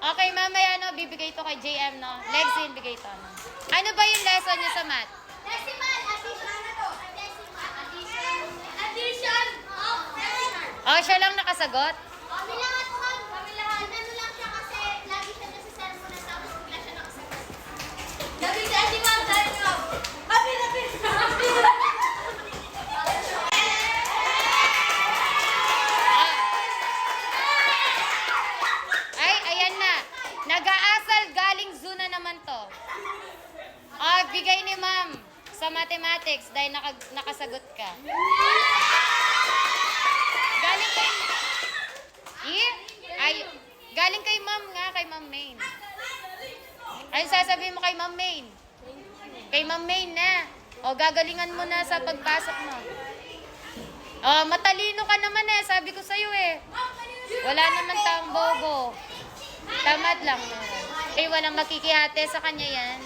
Okay, mamaya no, bibigay to kay JM, no? Lexin, bigay to, no? Ano ba yung lesson niyo sa math? Decimal, addition na to. Decimal, addition. Addition. Oh, siya lang nakasagot? Kami lahat, ma'am. Nag-aasal galing zoo na naman to. Ah, bigay ni ma'am sa mathematics dahil naka, nakasagot ka. Galing kay... Eh? Ay, galing kay ma'am nga, kay ma'am Main. Ay, sasabihin mo kay ma'am Main. Kay ma'am Main na. O, gagalingan mo na sa pagpasok mo. Oh, matalino ka naman eh. Sabi ko sa'yo eh. Wala naman tayong bobo. Tamad lang. Eh, walang makikihate sa kanya yan.